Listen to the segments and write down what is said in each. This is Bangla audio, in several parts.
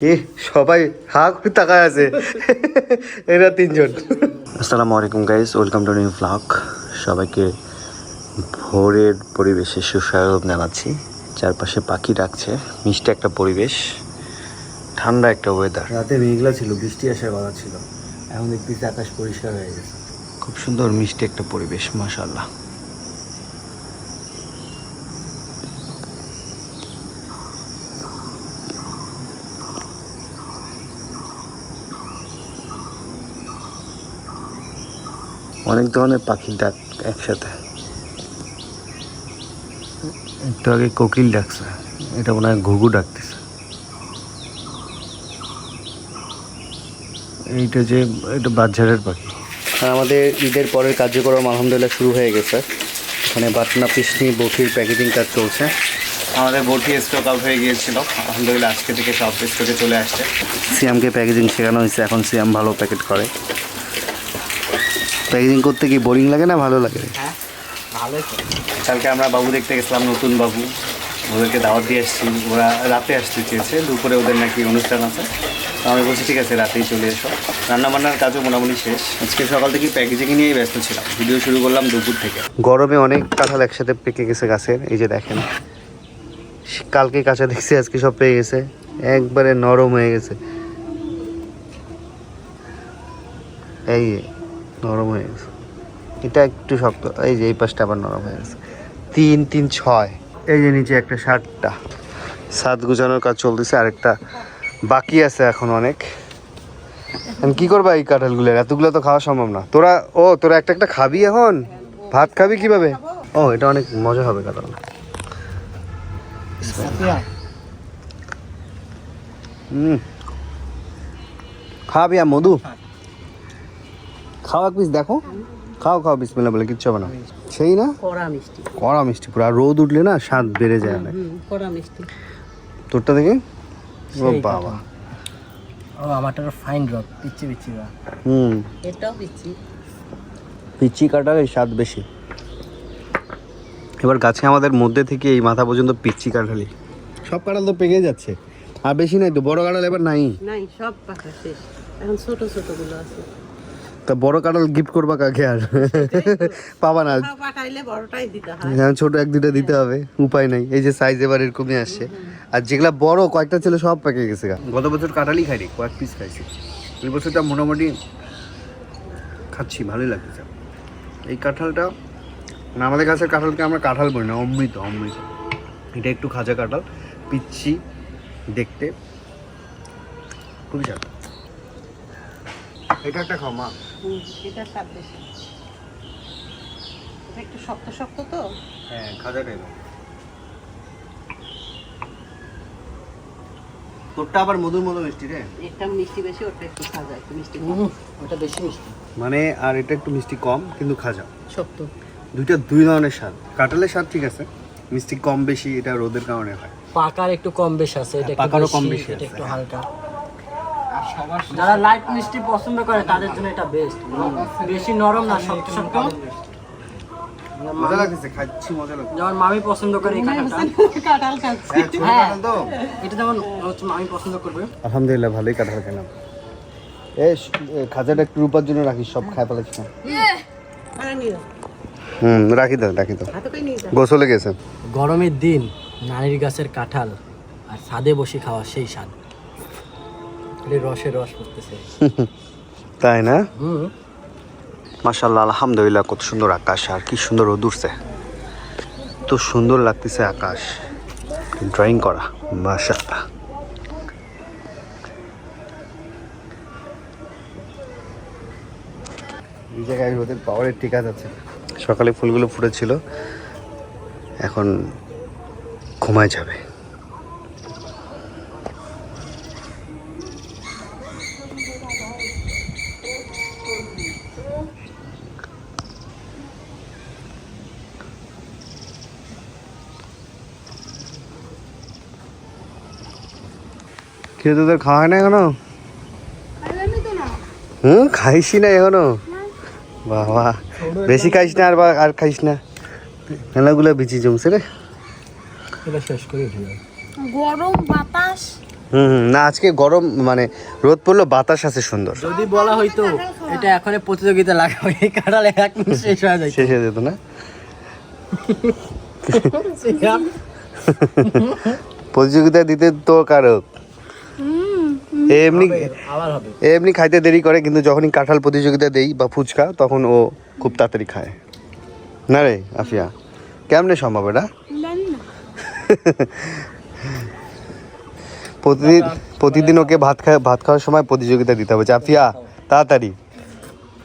এ সবাই হা করে তাকায় আছে। এরা তিনজন। আসসালামু আলাইকুম guys welcome to new vlog সবাইকে ভোরের পরিবেশে সুস্বাগত জানাচ্ছি। চারপাশে পাখি ডাকছে মিষ্টি একটা পরিবেশ ঠান্ডা একটা ওয়েদার রাতে মেঘলা ছিল বৃষ্টি আসার কথা ছিল। এখন দেখতেছি আকাশ পরিষ্কার হয়ে গেছে। খুব সুন্দর মিষ্টি একটা পরিবেশ মাশাল্লাহ অনেক ধরনের পাখির ডাক একসাথে। একটু আগে কোকিল ডাকছে। এটা মনে হয় ঘুঘু ডাকতেছে। এইটা যে এটা বাচ্চারের পাখি। আমাদের ঈদের পরের কার্যক্রম আলহামদুলিল্লাহ শুরু হয়ে গেছে। এখানে বাটনা পিসনি বটির প্যাকেজিং কাজ চলছে। আমাদের বটি স্টক আউট হয়ে গিয়েছিল। আলহামদুলিল্লাহ আজকে থেকে সব স্টকে চলে আসছে। সিয়ামকে প্যাকেজিং শেখানো হয়েছে এখন সিয়াম ভালো প্যাকেট করে। প্যাকেজিং করতে কি বোরিং লাগে না ভালো লাগে? হ্যাঁ ভালোই কালকে আমরা বাবু দেখতে গেছিলাম নতুন বাবু। ওদেরকে দাওয়াত দিয়ে এসেছি। ওরা রাতে আসতে চেয়েছে দুপুরে ওদের নাকি অনুষ্ঠান আছে। আমি বলছি ঠিক আছে রাতেই চলে এসো। রান্না বান্নার কাজও মোটামুটি শেষ। আজকে সকাল থেকে প্যাকেজিং নিয়েই ব্যস্ত ছিলাম। ভিডিও শুরু করলাম দুপুর থেকে। গরমে অনেক কাঁঠাল একসাথে পেকে গেছে গাছের এই যে দেখেন কালকে কাঁচা দেখছি আজকে সব পেয়ে গেছে। একবারে নরম হয়ে গেছে। এই যে, নরম হয়ে গেছে। এটা একটু শক্ত এই যে এই পাশটা আবার নরম হয়ে গেছে। তিন তিন ছয়। এই যে নিচে একটা ষাটটা সাত গুজানোর কাজ চলতেছে আরেকটা বাকি আছে এখন অনেক। কি করবা এই কাঁঠালগুলো? এতগুলো তো খাওয়া সম্ভব না। তোরা ও তোরা একটা একটা খাবি এখন? ভাত খাবি কীভাবে? ও এটা অনেক মজা হবে কাঁঠাল। হুম। খাবি আর মধু? খাও এক পিস দেখো। খাও খাও বিসমিল্লা বলে কিচ্ছু হবে না। সেই না? কড়া মিষ্টি। কড়া মিষ্টি পুরো আর রোদ উঠলে না স্বাদ বেড়ে যায় অনেক। কড়া মিষ্টি। তোরটা দেখে? ও বাবা। ও আমারটা ফাইন রক পিচ্ছি পিচ্ছি রক হুম। এটাও পিচ্ছি পিচি কাঁঠালের স্বাদ বেশি। এবার গাছে আমাদের মধ্যে থেকে এই মাথা পর্যন্ত পিচ্ছি কাঁঠালি সব কাঁঠাল তো পেকে যাচ্ছে। আর বেশি নাই তো বড় কাঁঠাল এবার নাই। নাই সব পাকা শেষ। এখন ছোট ছোটগুলো আছে। তা বড় কাঁঠাল গিফট করবা কাকে আর? পাবা না। হয়। ছোট এক দুটা দিতে হবে উপায় নাই। এই যে সাইজ এবার এরকমই আসছে। আর যেগুলা বড় কয়েকটা ছিল সব পেকে গেছে গত বছর কাঁঠালই খাইনি কয়েক পিস খাইছি। এই বছরটা মোটামুটি খাচ্ছি ভালোই লাগতেছে। এই কাঁঠালটা মানে আমাদের গাছের কাঁঠালকে আমরা কাঁঠাল বলি না অমৃত অমৃত। এটা একটু খাজা কাঁঠাল পিচ্ছি দেখতে। খুবই স্বাদ। এটা একটা খাও মা। এটা বেশি এটা একটু শক্ত শক্ত তো? হ্যাঁ খাজা তোরটা আবার মধুর মতো মিষ্টি রে। একটা মিষ্টি বেশি ওটা একটু সাজা একটু মিষ্টি কম। ওটা বেশি মিষ্টি। মানে আর এটা একটু মিষ্টি কম কিন্তু খাজা। শক্ত। দুইটা দুই ধরনের স্বাদ। কাঁঠালের স্বাদ ঠিক আছে মিষ্টি কম বেশি এটা রোদের কারণে হয়। পাকার একটু কম বেশ আছে এটা একটু পাকারও কম বেশি, আছে, একটু হ্যাঁ। হালকা। যারা লাইট মিষ্টি পছন্দ করে তাদের জন্য এটা বেস্ট বেশি নরম না শক্ত শক্ত। মজা লাগতেছে খাচ্ছি মজা লাগছে। যেমন মামি পছন্দ করে এই কাঁঠাল খাচ্ছি। হ্যাঁ, হ্যাঁ। কাঁঠাল তো। এটা যেমন হচ্ছে মামি পছন্দ করবে। আলহামদুলিল্লাহ ভালোই কাঁঠাল খেলাম। এ খাজাটা একটু রূপার জন্য রাখিস সব খাই ফেলাচ্ছি না হুম রাখি দাও রাখি দাও গোসলে গেছে। গরমের দিন নারীর গাছের কাঁঠাল আর ছাদে বসে খাওয়া সেই স্বাদ। রসে রস করতেছে। তাই না? মাশাল্লাহ আলহামদুলিল্লাহ কত সুন্দর আকাশ আর কি সুন্দর রোদ উঠছে তো সুন্দর লাগতেছে আকাশ। ড্রয়িং করা মাশাল্লাহ এই জায়গায় রোদের পাওয়ারের টিকা যাচ্ছে সকালে ফুলগুলো ফুটেছিল এখন ঘুমায় যাবে। কেউ তোদের খাওয়া হয় না এখনও? হুম? খাইছি না এখনও? বাবা বেশি খাইস না আর বা- আর খাইস না। মেলাগুলো বিচি জমছে রে। শেষ করে গরম বাতাস। হুম হুম না আজকে গরম মানে রোদ পড়ল বাতাস আছে সুন্দর। যদি বলা হইতো এটা এখন প্রতিযোগিতা লাগাবো এই কাঁঠাল এক শেষ হয়ে যায় শেষ হয়ে যেত না? প্রতিযোগিতা দিতে তো কারক এমনি আবার এমনি খাইতে দেরি করে কিন্তু যখনই কাঁঠাল প্রতিযোগিতা দেই বা ফুচকা তখন ও খুব তাড়াতাড়ি খায়। না রে আফিয়া? কেমনে সম্ভব এটা? প্রতিদিন প্রতিদিন ওকে ভাত খায় ভাত খাওয়ার সময় প্রতিযোগিতা দিতে হবে। যে, আফিয়া তাড়াতাড়ি।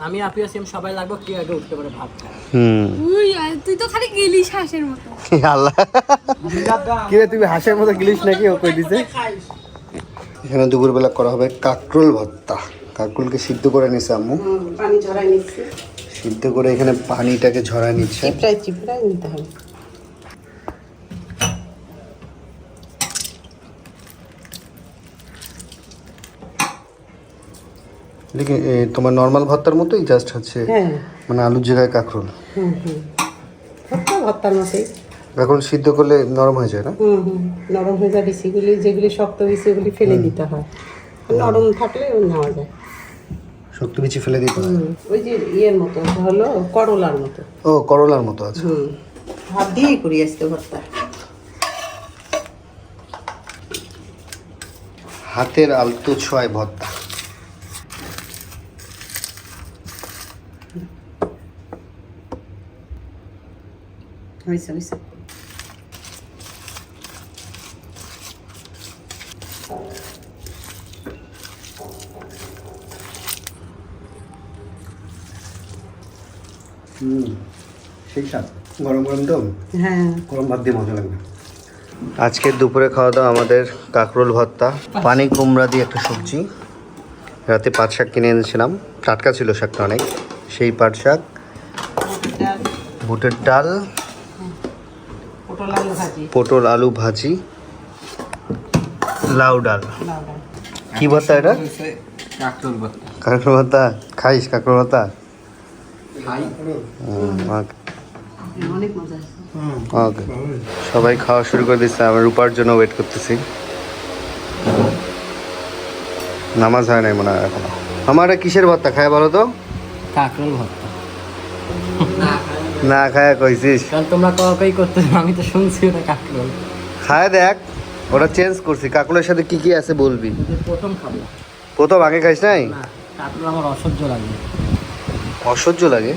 আমি আপিয়া সেম সবাই লাগবো কি আগে উঠতে পারে ভাত খায়? হুম। উই, তুই তো খালি গেলিস হাঁসের মতো। আল্লাহ। কি রে তুমি হাঁসের মতো গিলিস নাকি? ও কই দিছে। এখানে দুপুরবেলা করা হবে কাকরোল ভর্তা। কাকরোলকে সিদ্ধ করে নিছে আম্মু। পানি ঝরাই নিচ্ছি। সিদ্ধ করে এখানে পানিটাকে ঝরায় নিচ্ছে। চিপড়াই চিপড়াই নিতে হবে। দেখি তোমার নর্মাল ভর্তার মতোই জাস্ট হচ্ছে? হ্যাঁ। মানে আলুর জায়গায় কাকরোল? হুম হুম। ভর্তা ভর্তার মতোই। এখন সিদ্ধ করলে নরম হয়ে যায় না? হুম হুম নরম হয়ে যায় বিচিগুলি যেগুলি শক্ত বিচি ওগুলি ফেলে দিতে হয়। নরম থাকলে নেওয়া যায়। শক্ত বিচি ফেলে দিতে হয়। ওই যে ইয়ের মতো হলো করলার মতো। ও করলার মতো আছে হুম হাত দিয়েই করি আসতে ভর্তা। হাতের আলতো ছোঁয়ায় ভর্তা। হয়েছে হয়েছে। সেই স্বাদ। গরম গরম তো? হ্যাঁ। গরম ভাত দিয়ে মজা লাগবে। আজকে দুপুরে খাওয়া দাওয়া আমাদের কাকরোল ভর্তা পানি কুমড়া দিয়ে একটা সবজি। রাতে পাট শাক কিনে এনেছিলাম। টাটকা ছিল শাকটা অনেক। সেই পাট শাক বুটের ডাল পটল আলু ভাজি পটল আলু ভাজি লাউ ডাল। লাউ কি ভর্তা এটা? কাকরোল ভর্তা। খাইস কাকরোল ভর্তা? অনেক মজা আছে ওকে। সবাই খাওয়া শুরু করে দিচ্ছে আমি রূপার জন্য ওয়েট করতেছি। নামাজ হয় নাই মনে হয় এখনও। আমার কিসের ভর্তা খায় বলো তো? ভর্তা না খায় কইছিস। কারণ তোমরা কাউকেই করতে আমি তো শুনছি ওটা কাঁকরোল। খায় দেখ ওটা চেঞ্জ করছি। কাকুলের সাথে কি কি আছে বলবি? প্রথম খাব। প্রথম আগে খাইস নাই? না কাঁকরোল আমার অসহ্য লাগে। অসহ্য লাগে।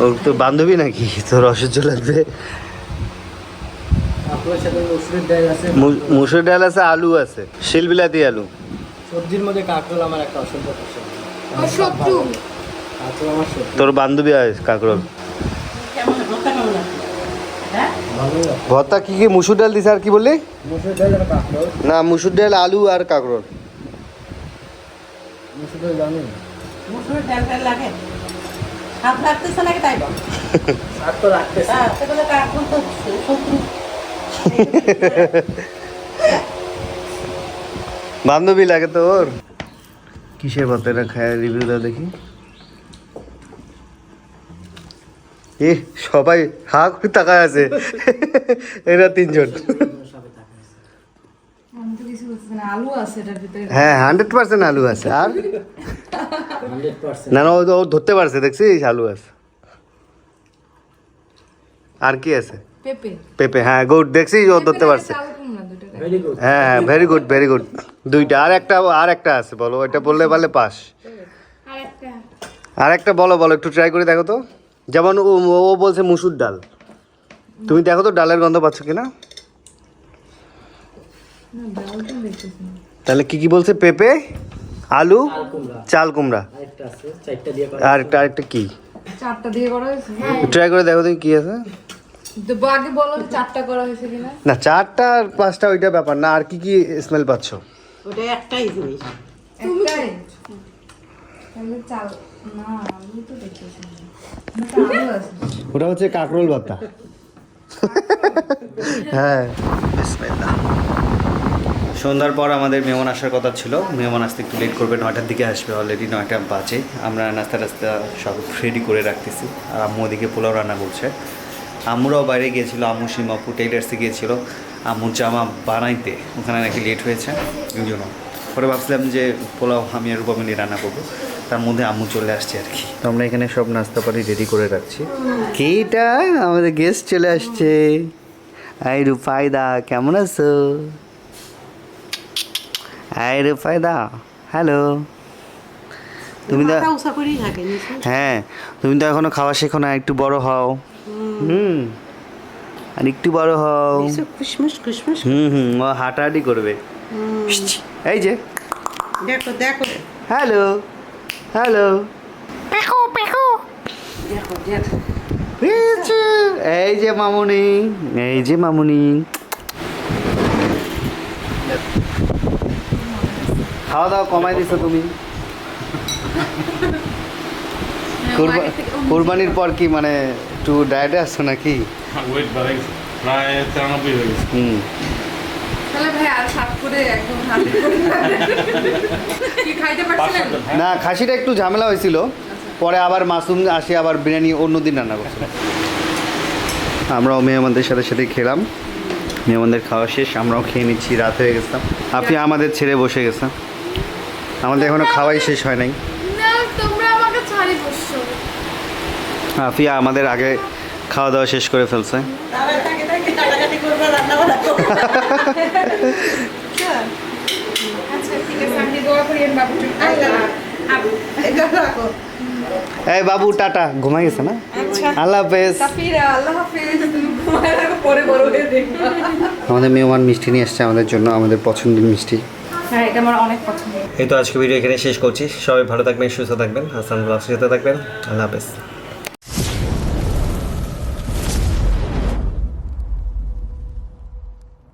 ওর তো বান্ধবী নাকি? তোর অসহ্য লাগবে। মুসুর ডাল আছে আলু আছে শিলবিলাতি আলু। সবজির মধ্যে কাঁকরোল আমার একটা অসহ্য তোর বান্ধবী আছে কাকরল। ভর্তা হ্যাঁ? কি কি? মুসুর ডাল দিছে আর কি বললি? মসুর ডাল না মুসুর ডাল আলু আর কাকরল। মসুর ডাল জানি মুসুরের ডাল ডাল লাগে। হাত লাগতেছে নাকি তাই বল? আর তো রাখতেছে। হ্যাঁ সেগুলো কাকুন তো শত্রু। বান্ধবী লাগে তো ওর। কিসের এটা খায় রিভিউ দাও দেখি। এ সবাই হা করে তাকায় আছে। এরা তিনজন আমি তো কিছু বুঝছি না আলু আছে এটার ভিতরে হ্যাঁ হান্ড্রেড পার্সেন্ট আলু আছে। আর? না না ও ধরতে পারছে দেখছিস? আলু আছে। আর কি আছে? পেঁপে। পেঁপে হ্যাঁ গুড দেখছিস? ও ধরতে পারছে। হ্যাঁ হ্যাঁ ভেরি গুড ভেরি গুড দুইটা আর একটা আর একটা আছে বলো ওইটা বললে পারলে পাস। আর একটা বলো বলো একটু ট্রাই করে দেখো তো। যেমন ও ও বলছে মুসুর ডাল। তুমি দেখো তো ডালের গন্ধ পাচ্ছ কিনা না ডাল তো দেখতেছি না। তাহলে কি কি বলছে পেঁপে আলু চাল কুমড়া। আর একটা আরেকটা কি? চারটা দিয়ে করা হয়েছে? ট্রাই করে দেখো তুমি কি আছে। আগে বলো চারটা করা হয়েছে কিনা। না চারটা আর পাঁচটা ওইটা ব্যাপার না আর কি কি স্মেল পাচ্ছ? ওটা একটাই জিনিস একটাই। চাল না আলু তো দেখতেছি ওটা আলু আছে ওটা হচ্ছে কাকরোল ভর্তা। হ্যাঁ বিসমিল্লাহ। সন্ধ্যার পর আমাদের মেহমান আসার কথা ছিল। মেহমান আসতে একটু লেট করবে, নয়টার দিকে আসবে অলরেডি নয়টা বাজে। আমরা নাস্তা টাস্তা সব রেডি করে রাখতেছি। আর আম্মু ওদিকে পোলাও রান্না করছে। আম্মুরাও বাইরে গিয়েছিল, আম্মু সীমাপু টেইলার্সে গিয়েছিল। আম্মুর জামা বানাইতে ওখানে নাকি লেট হয়েছে, এই জন্য। পরে ভাবছিলাম যে পোলাও আমি আর রূপা মিলে রান্না করব। তার মধ্যে আম্মু চলে আসছে আর কি। তো আমরা এখানে সব নাস্তা পানি রেডি করে রাখছি। কেটা আমাদের গেস্ট চলে আসছে। আই রূপাইদা কেমন আছো? আই রূপাইদা হ্যালো। তুমি তো হ্যাঁ তুমি তো এখনও খাওয়া শেখো না একটু বড় হও। হুম। আর একটু বড় হও। হুম হুম ও হাঁটাহাঁটি করবে। এই যে। দেখো দেখো। Hello hello. দেখো দেখো। এই যে মামুনি এই যে মামুনি। খাওয়া দাওয়া কমাই দিছো তুমি। কোরবা- কোরবানির পর কি মানে একটু ডায়েটে আসছো নাকি? ওয়েট বাড়ে প্রায় তিরানব্বই হয়ে গেছে। হুম। তাহলে ভাই আর সাত করে একদম হাতে করে কি খাইতে পারছিলেন? না খাসিটা একটু ঝামেলা হয়েছিল। পরে আবার মাসুম আসি আবার বিরিয়ানি অন্যদিন রান্না করছিল। আমরাও মেহমানদের সাথে সাথে খেলাম। মেহমানদের খাওয়া শেষ আমরাও খেয়ে নিচ্ছি রাত হয়ে গেছিলাম আপনি আমাদের ছেড়ে বসে গেছেন। আমাদের এখনও খাওয়াই শেষ হয় নাই। না তোমরা আমাকে ছাড়ি বসছো। আফিয়া আমাদের আগে খাওয়া দাওয়া শেষ করে ফেলছে। আচ্ছা এই বাবু টাটা। ঘুমাই গেছে না? আচ্ছা। আল্লাহ হাফেজ। সাফিরা আল্লাহ হাফেজ। তুমি ঘুমায় রাখো পরে বড় হয়ে দেখবা। আমাদের মেহমান মিষ্টি নিয়ে আসছে আমাদের জন্য আমাদের পছন্দের মিষ্টি। হ্যাঁ এই তো আজকে ভিডিও এখানে শেষ করছি। সবাই ভালো থাকবেন, সুস্থ থাকবেন হাসান ব্লগস সাথে থাকবেন। আল্লাহ হাফেজ।